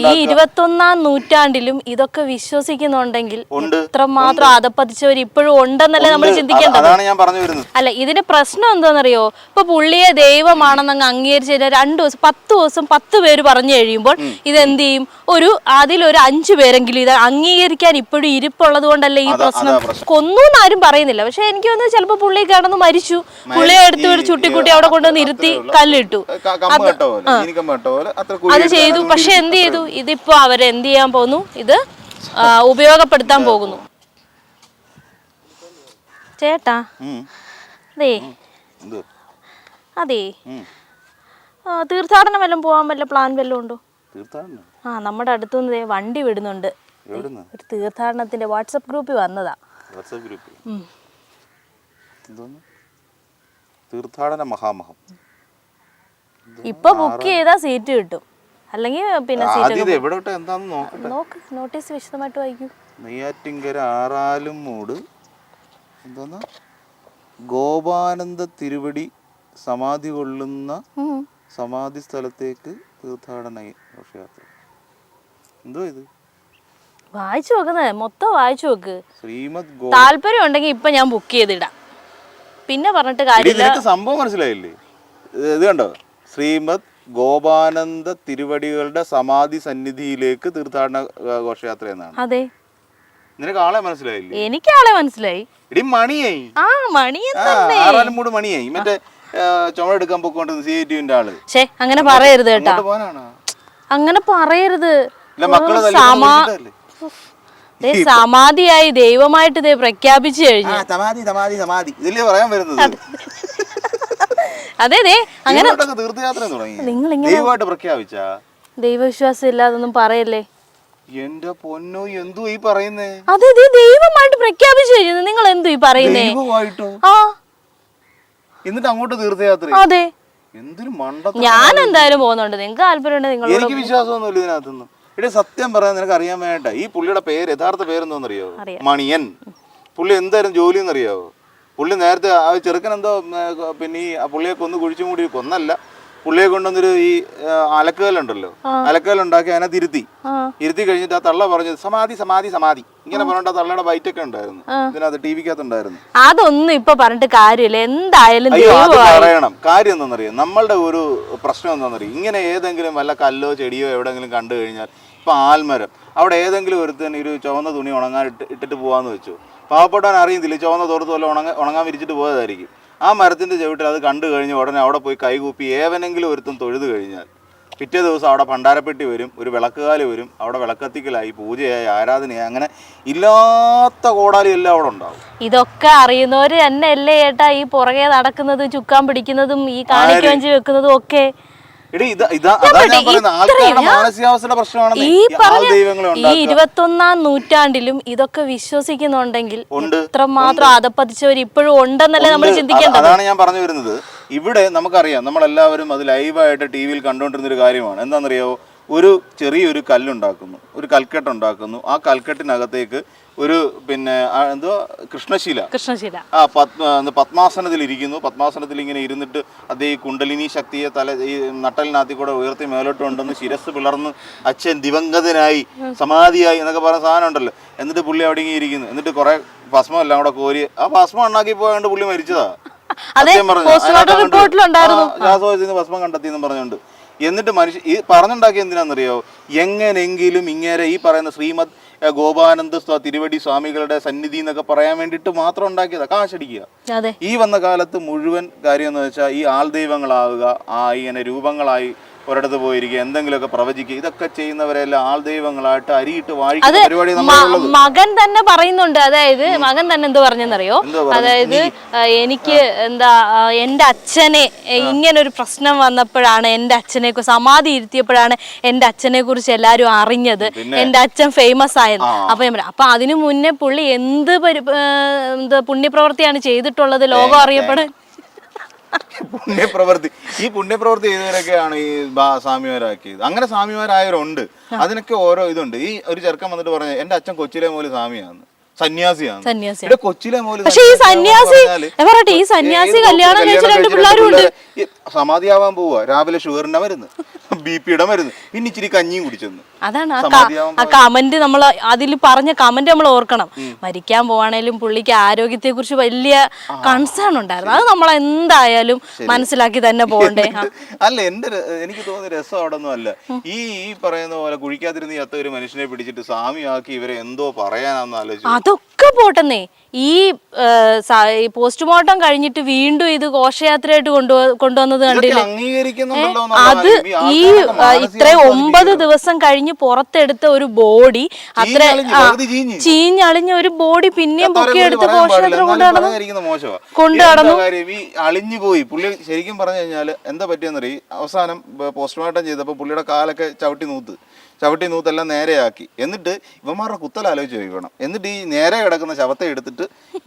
ഈ ഇരുപത്തൊന്നാം നൂറ്റാണ്ടിലും ഇതൊക്കെ വിശ്വസിക്കുന്നുണ്ടെങ്കിൽ ഇത്രമാത്രം അതപ്പതിച്ചവർ ഇപ്പോഴും ഉണ്ടെന്നല്ലേ നമ്മൾ ചിന്തിക്കേണ്ടത്? അല്ല ഇതിന് പ്രശ്നം എന്താണെന്നറിയോ? ഇപ്പൊ പുള്ളിയെ ദൈവമാണെന്ന് അങ്ങ് അംഗീകരിച്ച് രണ്ടു ദിവസം പത്ത് ദിവസം പത്ത് പേര് പറഞ്ഞു കഴിയുമ്പോൾ ഇത് എന്ത് ചെയ്യും? ഒരു അതിലൊരു അഞ്ചു പേരെങ്കിലും ഇത് അംഗീകരിക്കാൻ ഇപ്പോഴും ഇരിപ്പുള്ളത് കൊണ്ടല്ലേ ഈ പ്രശ്നം? കൊന്നൂന്ന് ആരും പറയുന്നില്ല. പക്ഷെ എനിക്ക് തോന്നുന്നു ചിലപ്പോ പുള്ളി കിടന്ന് മരിച്ചു. പുള്ളിയെ എടുത്ത് ഒരു ചുട്ടിക്കുട്ടി അവിടെ കൊണ്ടുവന്ന് ഇരുത്തി കല്ലിട്ടു. അത് ചെയ്തു. പക്ഷെ എന്ത് ചെയ്തു? ഇതിപ്പോ എന്ത് ചെയ്യാൻ പോകുന്നു? ഇത് ഉപയോഗപ്പെടുത്താൻ പോകുന്നു. ചേട്ടാ അതേ. അതെ തീർത്ഥാടനം വല്ലതും പോകാൻ വല്ല പ്ലാൻ വല്ലതും ഉണ്ടോ? ആ നമ്മുടെ അടുത്തുനിന്ന് വണ്ടി വിടുന്നുണ്ട്. ഒരു തീർത്ഥാടനത്തിന്റെ വാട്സപ്പ് ഗ്രൂപ്പിൽ വന്നതാ. വാട്സാപ്പ് ഉം. തീർത്ഥാടന മഹാമഹം. ഇപ്പൊ ബുക്ക് ചെയ്താ സീറ്റ് കിട്ടും. അല്ലെങ്കിൽ പിന്നെ നോക്ക് നോട്ടീസ് വിശദമായിട്ട് വായിക്കൂ. നെയ്യാറ്റിങ്കര ആറാലും മൂട്. എന്താണ് ഗോപാനന്ദ തിരുവടി സമാധി കൊള്ളുന്ന. സമാധി സ്ഥലത്തേക്ക് തീർത്ഥാടന ഘോഷയാത്ര. എന്തോ ഇത്? വായിച്ചു നോക്കുന്നത് മൊത്തം വായിച്ചു നോക്ക്. ശ്രീമദ് ഗോ താല്പര്യം ഉണ്ടെങ്കിൽ ഇപ്പൊ ഞാൻ ബുക്ക് ചെയ്തിടാം. പിന്നെ പറഞ്ഞിട്ട് കാര്യമില്ല. സംഭവം മനസ്സിലായില്ലേ? ഇത് ഇത് കണ്ടോ? ശ്രീമദ് ഗോപാനന്ദ തിരുവടികളുടെ സമാധി സന്നിധിയിലേക്ക് തീർത്ഥാടന ഘോഷയാത്ര എന്നാണ്. അതെ. നിനക്ക് ആളെ മനസ്സിലായില്ലേ? എനിക്ക് ആളെ മനസ്സിലായി. ഇടി മണിയായി. ആ ആ, ആറാലും മൂട് മണിയായി. മറ്റേ ചുമടെടുക്കാൻ പൊക്കോണ്ടിരുന്ന സി ഐ ടിവിന്റെ ആൾ. ഷേ അങ്ങനെ പറയരുത് കേട്ടോ. അങ്ങനെ പറയരുത്. സമാധിയായി ദൈവമായിട്ട് പ്രഖ്യാപിച്ചു കഴിഞ്ഞു. സമാധി സമാധി സമാധി. ഇതിലേ പറയാൻ വരുന്നത്? അതെ അതെ. അങ്ങനെ നിങ്ങൾ തീർത്ഥയാത്ര ദൈവമായിട്ട് പ്രഖ്യാപിച്ച? ദൈവവിശ്വാസം ഇല്ലാതൊന്നും പറയല്ലേ? എന്റെ പൊന്നോ എന്തു ഈ പറയുന്നേ? അതെ ദേ ദൈവമായിട്ട് പ്രഖ്യാപിച്ചു കഴിഞ്ഞു. നിങ്ങൾ എന്തു ഈ പറയുന്നേ? ആ. എന്നിട്ട് അങ്ങോട്ട് തീർത്ഥയാത്ര? അതെ. എന്തൊരു ഞാൻ എന്തായാലും പോകുന്നുണ്ട്. നിങ്ങൾക്ക് താല്പര്യം നിങ്ങൾ എനിക്ക് വിശ്വാസമൊന്നുമില്ല ഇതിനകത്തൊന്നും ഇവിടെ സത്യം പറയാൻ നിനക്ക് അറിയാൻ വേണ്ട? ഈ പുള്ളിയുടെ പേര് യഥാർത്ഥ പേരെന്തോന്നറിയോ. മണിയൻ. പുള്ളി എന്തായാലും ജോലി എന്നറിയാവോ പുള്ളി നേരത്തെ ആ ചെറുക്കൻ എന്തോ പിന്നെ ഈ പുള്ളിയെ കൊന്ന് കുഴിച്ചു മൂടി കൊന്നല്ല. പുള്ളിയെ കൊണ്ടുവന്നൊരു ഈ അലക്കുകലുണ്ടല്ലോ. അലക്കുകല്ലുണ്ടല്ലോ അലക്കുകല്ലുണ്ടാക്കി അതിനെ തിരുത്തി. ഇരുത്തി കഴിഞ്ഞിട്ട് ആ തള്ള പറഞ്ഞത് സമാധി സമാധി സമാധി. ഇങ്ങനെ പറഞ്ഞിട്ട് ആ തള്ളയുടെ ബൈറ്റൊക്കെ ഉണ്ടായിരുന്നു ഇതിനകത്ത് ടി വിക്കകത്ത് ഉണ്ടായിരുന്നു. അതൊന്നും ഇപ്പൊ പറഞ്ഞിട്ട് കാര്യമില്ല. എന്തായാലും പറയണം. കാര്യം എന്താണെന്നറിയാം? നമ്മളുടെ ഒരു പ്രശ്നം എന്താണെന്നറിയാം? ഇങ്ങനെ ഏതെങ്കിലും വല്ല കല്ലോ ചെടിയോ എവിടെങ്കിലും കണ്ടു കഴിഞ്ഞാൽ ഇപ്പൊ ആൽമരം അവിടെ ഏതെങ്കിലും ഒരുത്തൻ ഒരു ചുവന്ന തുണി ഉണങ്ങാൻ ഇട്ട് ഇട്ടിട്ട് പോവാന്ന് വെച്ചു. പാവപ്പെട്ടവൻ അറിയുന്നില്ല ചുവന്ന തോർത്ത് വല്ല ഉണങ്ങ ഉണങ്ങാൻ വിരിച്ചിട്ട് പോയതായിരിക്കും. ആ മരത്തിന്റെ ചവിട്ടിൽ അത് കണ്ടു കഴിഞ്ഞ് ഉടനെ അവിടെ പോയി കൈകൂപ്പി ഏവനെങ്കിലും ഒരുത്തും തൊഴുതു കഴിഞ്ഞാൽ പിറ്റേ ദിവസം അവിടെ പണ്ടാരപ്പെട്ടി വരും ഒരു വിളക്കുകാൽ വരും അവിടെ വിളക്കത്തിക്കലായി പൂജയായി ആരാധനയായി അങ്ങനെ ഇല്ലാത്ത കോടാലി എല്ലാം അവിടെ ഉണ്ടാവും. ഇതൊക്കെ അറിയുന്നവര് തന്നെ അല്ലേ ഏട്ടാ ഈ പുറകെ നടക്കുന്നതും ചുക്കാൻ പിടിക്കുന്നതും ഈ കാണിക്കവഞ്ചി വെക്കുന്നതും ഒക്കെ. എടി ഇതാ ഇതാ അതാ ഞാൻ പറയട്ടെ, പറയുന്നത്. ഇത്രയും ആൾക്കാരുടെ ഞാൻ- മാനസികാവസ്ഥയുടെ പ്രശ്നമാണ് ഈ പറഞ്ഞ ഈ ഇരുപത്തൊന്നാം നൂറ്റാണ്ടിലും ഇതൊക്കെ വിശ്വസിക്കുന്നുണ്ടെങ്കിൽ ഇത്രമാത്രം അതപ്പതിച്ചവർ ഇപ്പോഴും ഉണ്ടെന്നല്ലേ നമ്മൾ ചിന്തിക്കേണ്ടത്. അതാണ് ഞാൻ പറഞ്ഞു വരുന്നത്. ഇവിടെ നമുക്കറിയാം നമ്മളെല്ലാവരും അത് ലൈവായിട്ട് ടി വിയിൽ കണ്ടുകൊണ്ടിരുന്ന ഒരു കാര്യമാണ്. എന്താണെന്നറിയാവോ? ഒരു ചെറിയൊരു കല്ലുണ്ടാക്കുന്നു ഒരു കൽക്കെട്ട് ഉണ്ടാക്കുന്നു ആ കൽക്കെട്ടിനകത്തേക്ക് ഒരു പിന്നെ എന്തോ കൃഷ്ണശീല. കൃഷ്ണശീല. ആ പത്മ പത്മാസനത്തിൽ ഇരിക്കുന്നു പത്മാസനത്തിൽ ഇങ്ങനെ ഇരുന്നിട്ട് അതേ ഈ കുണ്ടലിനി ശക്തിയെ തല ഈ നട്ടലിനകത്തിൽ കൂടെ ഉയർത്തി മേലോട്ട് കൊണ്ടുവന്ന് ശിരസ് പിളർന്ന് അച്ഛൻ ദിവംഗതനായി സമാധിയായി എന്നൊക്കെ പറയുന്ന സാധനം ഉണ്ടല്ലോ. എന്നിട്ട് പുള്ളി അവിടെ ഇങ്ങനെ ഇരിക്കുന്നു. എന്നിട്ട് കുറെ ഭസ്മം എല്ലാം കൂടെ കോരി ആ ഭസ്മം ഉണ്ടാക്കി പോയാണ്ട് പുള്ളി മരിച്ചതാ. സത്യം പറഞ്ഞാ. ഭസ്മം കണ്ടെത്തി എന്ന് പറഞ്ഞുകൊണ്ട്. എന്നിട്ട് മനുഷ്യ ഈ പറഞ്ഞുണ്ടാക്കിയ എന്തിനാണെന്നറിയോ? എങ്ങനെങ്കിലും ഇങ്ങനെ ഈ പറയുന്ന ശ്രീമദ് ഗോപാനന്ദ സ്വാ തിരുവടി സ്വാമികളുടെ സന്നിധി എന്നൊക്കെ പറയാൻ വേണ്ടിയിട്ട് മാത്രം ഉണ്ടാക്കിയതാ. കാശടിക്കുക ഈ വന്ന കാലത്ത് മുഴുവൻ കാര്യം എന്ന് വെച്ചാൽ ഈ ആൾ ദൈവങ്ങളാവുക ആ ഇങ്ങനെ രൂപങ്ങളായി ഒരിടത്ത് പോയിരിക്കുക എന്തെങ്കിലുമൊക്കെ പ്രവചിക്കുക ഇതൊക്കെ ചെയ്യുന്നവരെല്ലാം ആൾ ദൈവങ്ങളായിട്ട് അരിയിട്ട് വാഴിക്കുന്ന പരിപാടി മകൻ തന്നെ പറയുന്നുണ്ട്. അതായത് മകൻ തന്നെ എന്ത് പറഞ്ഞെന്നറിയോ? അതായത് എനിക്ക് എന്താ എന്റെ എന്റെ അച്ഛനെ ഇങ്ങനെ ഒരു പ്രശ്നം വന്നപ്പോഴാണ് എന്റെ അച്ഛനെ സമാധി ഇരുത്തിയപ്പോഴാണ് എന്റെ അച്ഛനെ കുറിച്ച് എല്ലാരും അറിഞ്ഞത്. എന്റെ അച്ഛൻ ഫേമസ് ആയത് അപ്പൊ ഞാൻ പറയാം അപ്പൊ അതിനു മുന്നേ പുള്ളി എന്ത് പരി പുണ്യപ്രവൃത്തിയാണ് ചെയ്തിട്ടുള്ളത്? ലോകം അറിയപ്പെടാൻ? പുണ്യപ്രവൃത്തി. ഈ പുണ്യപ്രവൃത്തി ചെയ്തവരൊക്കെയാണ് ഈ സ്വാമിമാരാക്കിയത്. അങ്ങനെ സ്വാമിമാരായവരുണ്ട്. അതിനൊക്കെ ഓരോ ഇതുണ്ട്. ഈ ഒരു ചെറുക്കൻ വന്നിട്ട് പറഞ്ഞ എന്റെ അച്ഛൻ കൊച്ചിലെ മോൽ സ്വാമിയാണ്. സന്യാസിയാണ്. മോൽ ഈ സന്യാസി പറയട്ടെ ഈ സന്യാസി കല്യാണം കഴിച്ച രണ്ട് സമാധിയാവാൻ പോവുക. രാവിലെ ഷുഗറിന്റെ മരുന്ന് ബി പിയുടെ മരുന്ന്. പിന്നെ ഇച്ചിരി കഞ്ഞിയും കുടിച്ചെന്ന്. അതാണ് ആ കമന്റ് നമ്മൾ അതിൽ പറഞ്ഞ കമന്റ് നമ്മൾ ഓർക്കണം. മരിക്കാൻ പോവാണേലും പുള്ളിക്ക് ആരോഗ്യത്തെ കുറിച്ച് വലിയ കൺസേൺ ഉണ്ടായിരുന്നു. അത് നമ്മൾ എന്തായാലും മനസ്സിലാക്കി തന്നെ പോകണ്ടേ. അല്ല എന്റെ എനിക്ക് തോന്നുന്ന രസം അവിടെ ഒന്നും അല്ല. ഈ ഈ പറയുന്ന പോലെ കുഴിക്കാതിരുന്ന ചത്ത ഒരു മനുഷ്യനെ പിടിച്ചിട്ട് സ്വാമിയാക്കി ഇവരെ എന്തോ പറയാനാന്ന് ആലോചിച്ചു അതൊക്കെ പോട്ടെന്നേ. ഈ പോസ്റ്റ് മോർട്ടം പോസ്റ്റ്മോർട്ടം കഴിഞ്ഞിട്ട് വീണ്ടും ഇത് ഘോഷയാത്രയായിട്ട് കൊണ്ടു കൊണ്ടുവന്നത് കണ്ടില്ല? അത് ഈ ഇത്ര ഇത്രയും ഒമ്പത് ദിവസം കഴിഞ്ഞ് പുറത്തെടുത്ത ഒരു ബോഡി അത്ര ചീഞ്ഞളിഞ്ഞ്, ഒരു ബോഡി പിന്നെയും പൊക്കിയെടുത്ത് ഘോഷയാത്ര കൊണ്ടു നടന്നു മോശമാ. കൊണ്ട് നടന്നു. ഈ അളിഞ്ഞു പോയി. പുള്ളി ശരിക്കും പറഞ്ഞു കഴിഞ്ഞാൽ എന്താ പറ്റിയെന്നറിയ അവസാനം പോസ്റ്റ്മോർട്ടം ചെയ്തപ്പോൾ പുള്ളിയുടെ കാലൊക്കെ ചവിട്ടി നൂത്ത്. ചവിട്ടി നൂത്തെല്ലാം നേരെയാക്കി. എന്നിട്ട് ഇവന്മാരുടെ കുത്തൽ ആലോചിച്ച് ചോദിക്കണം. എന്നിട്ട് ഈ നേരെ കിടക്കുന്ന ശവത്തെ എടുത്തിട്ട്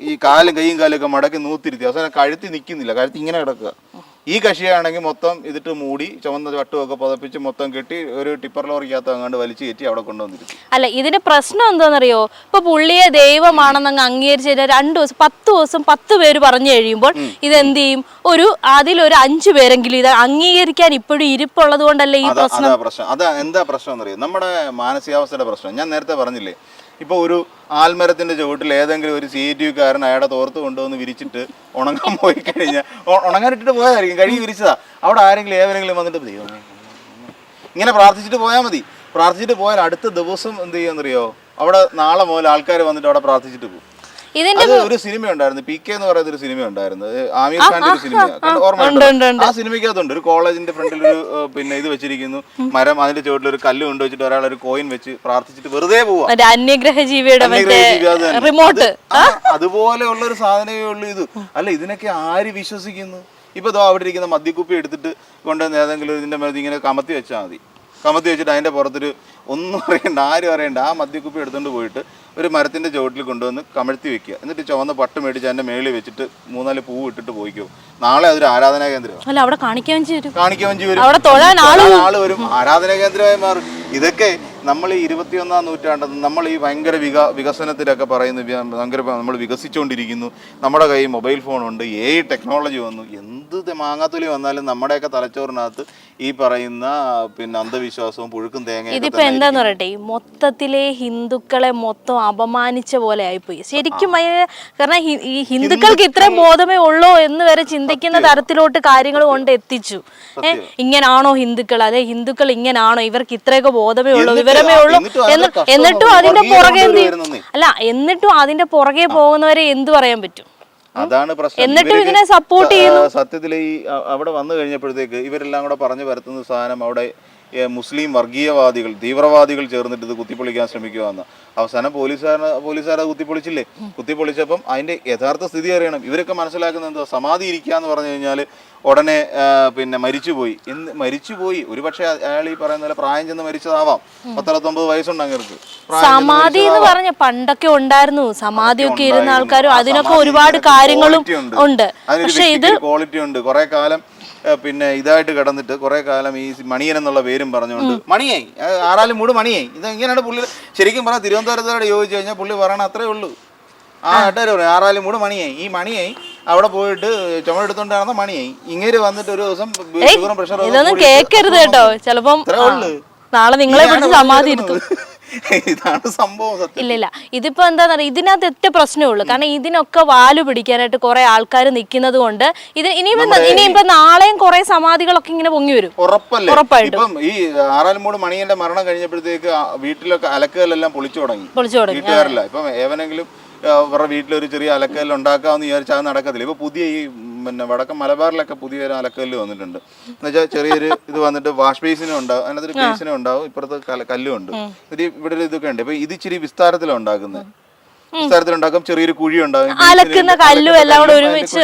ഈ കാലും കൈയും കാലും ഒക്കെ മടക്കി നൂത്തിരുത്തി. അവസാനം കഴുത്തി നിൽക്കുന്നില്ല കഴുത്തി ഇങ്ങനെ കിടക്കുക. ഈ കഷിയാണെങ്കിൽ മൊത്തം ഇതിട്ട് മൂടി ചുമന്ന വട്ടുമൊക്കെ പുതപ്പിച്ച് മൊത്തം കെട്ടി ഒരു ടിപ്പർ ലോറിക്കകത്ത് അങ്ങാണ്ട് വലിച്ചു കയറ്റി അവിടെ കൊണ്ടുവന്നിരുന്നു അല്ല ഇതിന് പ്രശ്നം എന്താണെന്നറിയോ? ഇപ്പൊ പുള്ളിയെ ദൈവമാണെന്നങ്ങ് അംഗീകരിച്ച് കഴിഞ്ഞാൽ രണ്ടു ദിവസം പത്ത് ദിവസം പത്ത് പേര് പറഞ്ഞു കഴിയുമ്പോൾ ഇത് എന്ത് ചെയ്യും? ഒരു അതിലൊരു അഞ്ചു പേരെങ്കിലും ഇത് അംഗീകരിക്കാൻ ഇപ്പോഴും ഇരിപ്പുള്ളത് കൊണ്ടല്ലേ ഈ പ്രശ്നം അതാ പ്രശ്നം? അതാ എന്താ പ്രശ്നം എന്നറിയോ നമ്മുടെ മാനസികാവസ്ഥയുടെ പ്രശ്നം. ഞാൻ നേരത്തെ പറഞ്ഞില്ലേ ഇപ്പൊ ഒരു ആൽമരത്തിന്റെ ചുവട്ടിൽ ഏതെങ്കിലും ഒരു സി ടി കാരൻ അയാളുടെ തോർത്ത് കൊണ്ടുവന്ന് വിരിച്ചിട്ട് ഉണങ്ങാൻ പോയി കഴിഞ്ഞാൽ ഉണങ്ങാനിട്ടിട്ട് പോയതായിരിക്കും കഴുകി വിരിച്ചതാ. അവിടെ ആരെങ്കിലും ഏവരെങ്കിലും വന്നിട്ട് ദൈവമേ ഇങ്ങനെ പ്രാർത്ഥിച്ചിട്ട് പോയാൽ മതി. പ്രാർത്ഥിച്ചിട്ട് പോയാൽ അടുത്ത ദിവസം എന്ത് ചെയ്യാന്നറിയോ അവിടെ നാളെ മുതൽ ആൾക്കാർ വന്നിട്ട് അവിടെ പ്രാർത്ഥിച്ചിട്ട് പോകും. ഇതിന്റെ അത് ഒരു സിനിമ ഉണ്ടായിരുന്നു പി കെ എന്ന് പറയുന്ന ഒരു സിനിമ ഉണ്ടായിരുന്നു ആമിർ ഖാന്റെ ഒരു സിനിമ ഓർമ്മയുണ്ട്? ഓർമ്മ ആ സിനിമയ്ക്കകത്തുണ്ട്. ഒരു കോളേജിന്റെ ഫ്രണ്ടിൽ ഒരു പിന്നെ ഇത് വെച്ചിരിക്കുന്നു. മരം അതിന്റെ ചുവട്ടിൽ ഒരു കല്ല് കൊണ്ടുവച്ചിട്ട് ഒരാൾ ഒരു കോയിൻ വെച്ച് പ്രാർത്ഥിച്ചിട്ട് വെറുതെ പോവാ. അന്യഗ്രഹ ജീവിയുടെ. റിമോട്ട് അതുപോലെയുള്ള ഒരു സാധനമേ ഉള്ളൂ ഇത്. അല്ല ഇതിനൊക്കെ ആര് വിശ്വസിക്കുന്നു? ഇപ്പൊ അവിടെ ഇരിക്കുന്ന മദ്യക്കുപ്പി എടുത്തിട്ട് കൊണ്ടുവന്ന് ഏതെങ്കിലും ഇതിന്റെ മേലെ ഇങ്ങനെ കമത്തി വെച്ചാൽ മതി. കമത്തി വെച്ചിട്ട് അതിന്റെ പുറത്തൊരു ഒന്നും അറിയണ്ട ആരും അറിയണ്ട. ആ മദ്യക്കുപ്പി എടുത്തുകൊണ്ട് പോയിട്ട് ഒരു മരത്തിന്റെ ചുവട്ടിൽ കൊണ്ടുവന്ന് കമഴ്ത്തി വെക്കുക. എന്നിട്ട് ചുവന്ന പട്ട് മേടിച്ച് അതിന്റെ മേളിൽ വെച്ചിട്ട് മൂന്നാൽ പൂ ഇട്ടിട്ട് പോയിക്കോ. നാളെ അതൊരു ആരാധനാ കേന്ദ്രം അല്ല അവിടെ കാണിക്കാൻ കാണിക്കാൻ വരും. ആൾ വരും. ആരാധന കേന്ദ്രമായി മാറും. ഇതൊക്കെ നമ്മൾ ഈ ഇരുപത്തിയൊന്നാം നൂറ്റാണ്ട് നമ്മൾ ഈ ഭയങ്കര വിക വികസനത്തിലൊക്കെ പറയുന്നു ഭയങ്കര നമ്മൾ വികസിച്ചുകൊണ്ടിരിക്കുന്നു. നമ്മുടെ കയ്യിൽ മൊബൈൽ ഫോണുണ്ട് ഏ ടെക്നോളജി വന്നു. എന്ത് മാങ്ങാത്തൊലി വന്നാലും നമ്മുടെയൊക്കെ തലച്ചോറിനകത്ത് ഈ പറയുന്ന പിന്നെ അന്ധവിശ്വാസവും പുഴുക്കും തേങ്ങ ഇതിപ്പോ എന്താന്ന് പറയട്ടെ? ഈ മൊത്തത്തിലെ ഹിന്ദുക്കളെ മൊത്തം അപമാനിച്ച പോലെ ആയിപ്പോയി. ശരിക്കും കാരണം ഈ ഹിന്ദുക്കൾക്ക് ഇത്രയും ബോധമേ ഉള്ളോ എന്ന് വരെ ചിന്തിക്കുന്ന തരത്തിലോട്ട് കാര്യങ്ങൾ കൊണ്ട് എത്തിച്ചു. ഏഹ് ഇങ്ങനാണോ ഹിന്ദുക്കൾ? അതെ ഹിന്ദുക്കൾ ഇങ്ങനാണോ? ഇവർക്ക് ഇത്രയൊക്കെ ബോധമേ ഉള്ളൂ. എന്നിട്ട് ആ- ഉള്ളൂ. എന്നിട്ടും അതിന്റെ പുറകെ എന്ത് അല്ല എന്നിട്ടും അതിന്റെ പുറകെ പോകുന്നവരെ എന്ത് പറയാൻ പറ്റും? അതാണ് പ്രശ്നം. എന്നിട്ടും ഇതിനെ സപ്പോർട്ട് ചെയ്യുന്നു. സത്യത്തിൽ ഈ അവിടെ വന്നു കഴിഞ്ഞപ്പോഴത്തേക്ക് ഇവരെല്ലാം കൂടെ പറഞ്ഞു വരുത്തുന്ന സാധനം അവിടെ മുസ്ലിം വർഗീയവാദികൾ തീവ്രവാദികൾ ചേർന്നിട്ട് ഇത് കുത്തിപ്പൊളിക്കാൻ ശ്രമിക്കുകയെന്ന് അവസാനം പോലീസുകാരന് പോലീസുകാരെ കുത്തിപ്പൊളിച്ചില്ലേ? കുത്തിപ്പൊളിച്ചപ്പം അതിന്റെ യഥാർത്ഥ സ്ഥിതി അറിയണം. ഇവരൊക്കെ മനസ്സിലാക്കുന്നത് എന്തോ സമാധി ഇരിക്കുക എന്ന് പറഞ്ഞു കഴിഞ്ഞാൽ ഉടനെ പിന്നെ മരിച്ചുപോയി. എന്ന് മരിച്ചുപോയി. ഒരു പക്ഷേ അയാൾ ഈ പറയുന്ന പോലെ പ്രായം ചെന്ന് മരിച്ചതാവാം. പത്തറുപത്തൊമ്പത് വയസ്സുണ്ട് അങ്ങർക്ക്. സമാധി എന്ന് പറഞ്ഞ പണ്ടൊക്കെ ഉണ്ടായിരുന്നു. സമാധി ഒക്കെ ഇരുന്ന. ആൾക്കാരും അതിനൊക്കെ ഒരുപാട് കാര്യങ്ങളും ഉണ്ട്. പക്ഷേ ഇത് ക്വാളിറ്റി ഉണ്ട്. കുറെ കാലം പിന്നെ ഇതായിട്ട് കിടന്നിട്ട് കുറെ കാലം ഈ മണിയൻ എന്നുള്ള പേരും പറഞ്ഞുകൊണ്ട് മണിയായി. ആറാലും മൂട് മണിയായി. ഇത് ഇങ്ങനെയാണ് പുള്ളി ശരിക്കും പറഞ്ഞാൽ തിരുവനന്തപുരത്തോട് ചോദിച്ചു കഴിഞ്ഞാൽ പുള്ളി പറയണ അത്രേ ഉള്ളൂ. ആ നാട്ടുകാർ പറയും. ആറാലും മൂട് മണിയായി. ഈ മണിയായി. അവിടെ പോയിട്ട് ചുമടെടുത്തോണ്ട് നടന്ന മണിയായി. ഇങ്ങനെ വന്നിട്ട് ഒരു ദിവസം ഷുഗറും പ്രഷറും ഇതൊന്നും കേക്കരുത് കേട്ടോ. ചിലപ്പം. നാളെ നിങ്ങളെ പിടിച്ച് സമാധി ഇരുത്തും ഇതാണ് സംഭവം ഇല്ല ഇല്ല ഇതിപ്പോ എന്താന്ന് പറയുക ഇതിനകത്ത് ഒറ്റ പ്രശ്നമേ ഉള്ളൂ. കാരണം ഇതിനൊക്കെ വാൽ പിടിക്കാനായിട്ട് കുറെ ആൾക്കാർ നിൽക്കുന്നത് കൊണ്ട് ഇത് ഇനിയിപ്പോ ഇനിയിപ്പോ നാളെയും കുറെ സമാധികളൊക്കെ ഇങ്ങനെ പൊങ്ങി വരും. ഉറപ്പല്ലേ. ഇപ്പം ഈ ആറാലുമൂട് മണിയന്റെ മരണം കഴിഞ്ഞപ്പോഴത്തേക്ക് വീട്ടിലൊക്കെ അലക്കുകളെല്ലാം പൊളിച്ചു തുടങ്ങി. പൊളിച്ചു തുടങ്ങി. വീട്ടുകാരല്ല. ഇപ്പം ഏവനെങ്കിലും ഇവരുടെ അവരുടെ വീട്ടിലൊരു ചെറിയ അലക്കല്ല് ഉണ്ടാക്കാമെന്ന് വിചാരിച്ചാൽ നടക്കത്തില്ല. ഇപ്പൊ പുതിയ ഈ പിന്നെ വടക്കൻ മലബാറിലൊക്കെ പുതിയൊരു അലക്കല്ല് വന്നിട്ടുണ്ട്. എന്നുവെച്ചാൽ ചെറിയൊരു ഇത് വന്നിട്ട് വാഷ് ബേസിനും ഉണ്ടാവും അതിനകത്തൊരു ബേസിനും ഉണ്ടാവും ഇപ്പുറത്ത് കല്ലും ഉണ്ട് ഇത് ഇവിടെ ഒരു ഇതൊക്കെ ഉണ്ട്. ഇപ്പൊ ഇത് ഇച്ചിരി വിസ്താരത്തിലാണ് ഉണ്ടാക്കുന്നത്. വിസ്താരത്തിലുണ്ടാക്കും ചെറിയൊരു കുഴി ഉണ്ടാകും അലക്കുന്ന കല്ലും എല്ലാം കൂടെ ഒരുമിച്ച്,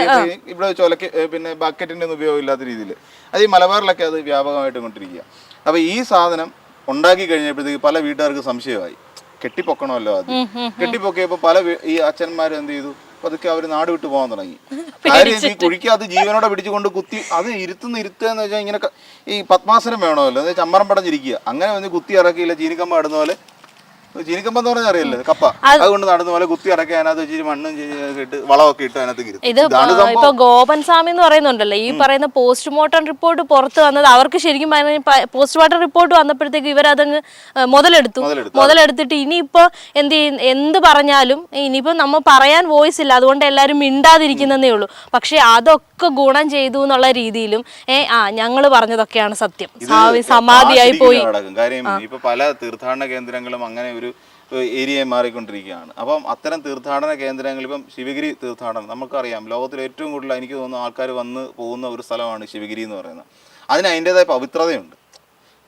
ഇവിടെ ചൊലക്ക് പിന്നെ ബക്കറ്റിന്റെ ഒന്നും ഉപയോഗമില്ലാത്ത രീതിയിൽ അത് ഈ മലബാറിലൊക്കെ അത് വ്യാപകമായിട്ട് കൊണ്ടിരിക്കുക. അപ്പൊ ഈ സാധനം ഉണ്ടാക്കി കഴിഞ്ഞപ്പോഴത്തേക്ക് പല വീട്ടുകാർക്ക് സംശയമായി. കെട്ടിപ്പൊക്കണമല്ലോ അത്. കെട്ടിപ്പൊക്കിയപ്പോ പല ഈ അച്ഛന്മാരും എന്ത് ചെയ്തു? പതുക്കെ അവർ നാട് വിട്ടു പോകാൻ തുടങ്ങി. കാര്യം ഈ കുഴിക്കകത്ത് ജീവനോടെ പിടിച്ചുകൊണ്ട് കുത്തി അത് ഇരുത്തുന്ന ഇരുത്തുക എന്ന് വെച്ചാൽ ഇങ്ങനെ ഈ പത്മാസനം വേണമല്ലോ. എന്ന് വെച്ചാൽ ചമ്മറം പടഞ്ഞിരിക്കുക. അങ്ങനെ വന്ന് കുത്തി ഇറക്കിയില്ല ചീനിക്കമ്പ ഇടുന്ന പോലെ ചീനിക്കമ്പം എന്ന് പറഞ്ഞാൽ അറിയില്ലേ കപ്പ. അതുകൊണ്ട് നടന്നു പോലെ കുത്തി അടക്കി അതിനകത്ത് മണ്ണും ഇട്ട് വളമൊക്കെ ഇട്ട് അതിനകത്ത് ഇത് ഇപ്പൊ ഗോപൻ സ്വാമി എന്ന് പറയുന്നുണ്ടല്ലോ. ഈ പറയുന്ന പോസ്റ്റ്മോർട്ടം റിപ്പോർട്ട് പുറത്ത് വന്നത് അവർക്ക് ശരിക്കും പോസ്റ്റ്മോർട്ടം റിപ്പോർട്ട് വന്നപ്പോഴത്തേക്ക് ഇവരതങ്ങ് അതങ്ങ് മുതലെടുത്തു. മുതലെടുത്തു. മുതലെടുത്തിട്ട് ഇനിയിപ്പോ എന്ത് എന്ത് പറഞ്ഞാലും ഇനിയിപ്പോ നമ്മ പറയാൻ വോയിസ് ഇല്ല. അതുകൊണ്ട് എല്ലാരും മിണ്ടാതിരിക്കുന്നതേ ഉള്ളൂ. പക്ഷെ അതൊക്കെ ഗുണം ചെയ്തു എന്നുള്ള രീതിയിലും ഏ ആ ഞങ്ങൾ പറഞ്ഞതൊക്കെയാണ് സത്യം. സമാധിയായി പോയി. നടക്കും. കാര്യം ഇപ്പൊ പല തീർത്ഥാടന കേന്ദ്രങ്ങളും അങ്ങനെ ഒരു ഏരിയ മാറിക്കൊണ്ടിരിക്കുകയാണ്. അപ്പം അത്തരം തീർത്ഥാടന കേന്ദ്രങ്ങൾ ഇപ്പം ശിവഗിരി തീർത്ഥാടനം നമുക്കറിയാം. ലോകത്തിൽ ഏറ്റവും കൂടുതൽ എനിക്ക് തോന്നുന്നു ആൾക്കാർ വന്ന് പോകുന്ന ഒരു സ്ഥലമാണ് ശിവഗിരി എന്ന് പറയുന്നത്. അതിന് അതിന്റെതായ പവിത്രതയുണ്ട്.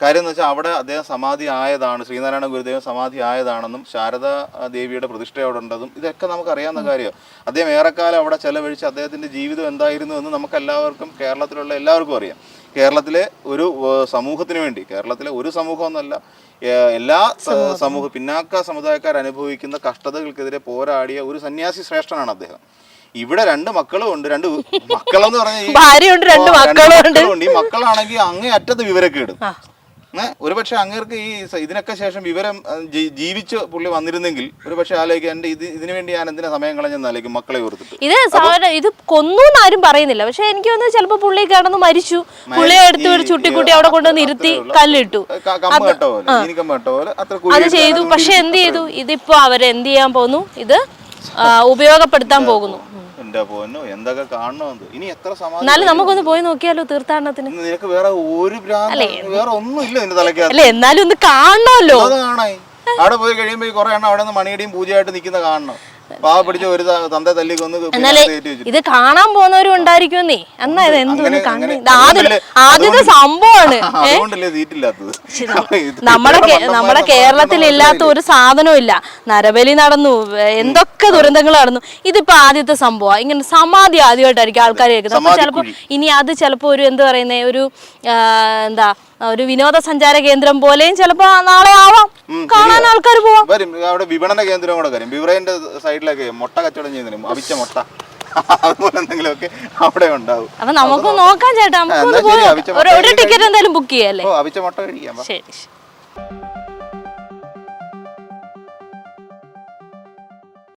കാര്യം എന്ന് വെച്ചാൽ അവിടെ അദ്ദേഹം സമാധി ആയതാണ് ശ്രീനാരായണ ഗുരുദേവൻ സമാധി ആയതാണെന്നും ശാരദ ദേവിയുടെ പ്രതിഷ്ഠ അവിടെ ഉണ്ടതും ഇതൊക്കെ നമുക്കറിയാവുന്ന കാര്യമാണ്. അദ്ദേഹം ഏറെക്കാലം അവിടെ ചെലവഴിച്ച് അദ്ദേഹത്തിന്റെ ജീവിതം എന്തായിരുന്നു എന്ന് നമുക്കെല്ലാവർക്കും കേരളത്തിലുള്ള എല്ലാവർക്കും അറിയാം. കേരളത്തിലെ ഒരു സമൂഹത്തിന് വേണ്ടി കേരളത്തിലെ ഒരു സമൂഹം എന്നല്ല എല്ലാ സമൂഹ പിന്നാക്ക സമുദായക്കാർ അനുഭവിക്കുന്ന കഷ്ടതകൾക്കെതിരെ പോരാടിയ ഒരു സന്യാസി ശ്രേഷ്ഠനാണ് അദ്ദേഹം. ഇവിടെ രണ്ട് മക്കളും ഉണ്ട് രണ്ട് മക്കളെന്ന് പറഞ്ഞാൽ ഈ- മക്കളാണെങ്കിൽ അങ്ങേ അറ്റത്ത് വിവരക്കേട്. ഒരുപക്ഷെ അങ്ങേർക്ക് ഈ ഇതിനൊക്കെ ശേഷം വിവരം ജീവിച്ച് പുള്ളി വന്നിരുന്നെങ്കിൽ ഒരുപക്ഷെ ആലോചിക്കുക എന്റെ ഇത് ഇതിനു വേണ്ടി ഞാൻ എന്തിനാ സമയം കളഞ്ഞെന്ന് ആലോചിക്കും മക്കളെ ഓർത്തിട്ട്. ഇത് ഇത് കൊന്നു ആരും പറയുന്നില്ല. പക്ഷെ എനിക്ക് തോന്നുന്നു ചിലപ്പോ പുള്ളി കിടന്ന് മരിച്ചു. പുള്ളിയെ എടുത്ത് ഒരു ചുട്ടിക്കുട്ടി അവിടെ കൊണ്ടുവന്ന് ഇരുത്തി കല്ലിട്ടു. അത് ചെയ്തു. പക്ഷെ എന്ത് ചെയ്തു? ഇതിപ്പോ അവരെന്ത് ചെയ്യാൻ പോകുന്നു? ഇത് ഉപയോഗപ്പെടുത്താൻ പോകുന്നു. എന്റെ പോന്നോ. എന്തൊക്കെ കാണണമെന്ന് ഇനി എത്ര സമാധാനം എന്നാലും നമുക്കൊന്ന് പോയി നോക്കിയാലോ തീർത്ഥാടനത്തിന്. നിനക്ക് വേറെ ഒരു ഭ്രാന്ത് വേറെ ഒന്നും ഇല്ല നിന്റെ തലയ്ക്കകത്ത്. അല്ലെ? എന്നാലും ഒന്ന് കാണണമല്ലോ. അത് കാണായി അവിടെ പോയി കഴിയുമ്പോ ഈ കുറെ എണ്ണം അവിടെ നിന്ന് മണിയടിയും പൂജയായിട്ട് നിൽക്കുന്ന കാണണം. ഒരു തന്ത തല്ലി കൊന്ന് ഇത് കാണാൻ പോകുന്നവരും ഉണ്ടായിരിക്കുമെന്നേ. എന്നാ ഇത് എന്തോന്ന് ആദ്യത്തെ സംഭവമാണ്. നമ്മുടെ നമ്മുടെ കേരളത്തിൽ ഇല്ലാത്ത ഒരു സാധനവും ഇല്ല. നരബലി നടന്നു. എന്തൊക്കെ ദുരന്തങ്ങൾ നടന്നു. ഇതിപ്പോ ആദ്യത്തെ സംഭവം. ഇങ്ങനെ സമാധി ആദ്യമായിട്ടായിരിക്കും ആൾക്കാർ കേൾക്കുന്നത്. അപ്പൊ ചിലപ്പോ ഇനി അത് ചിലപ്പോ ഒരു എന്ത് പറയുന്നേ ഒരു എന്താ ഒരു വിനോദസഞ്ചാര കേന്ദ്രം പോലെയും ചിലപ്പോ നാളെ ആവാം. കാണാൻ ആൾക്കാർ പോവാം. അവിടെ വിപണന കേന്ദ്രം കൂടെ ബിവറേന്റെ സൈഡിലൊക്കെ മുട്ട കച്ചവടം ചെയ്യുന്നതിനും അവിച്ച മുട്ട. അതുപോലെ എന്തെങ്കിലുമൊക്കെ അവിടെ ഉണ്ടാവും. അപ്പൊ നമുക്ക് നോക്കാം ചേട്ടാ. ഒരു ടിക്കറ്റ് എന്തായാലും ബുക്ക് ചെയ്യാല്ലേ അവിച്ച മുട്ട കഴിക്കാം ശരി.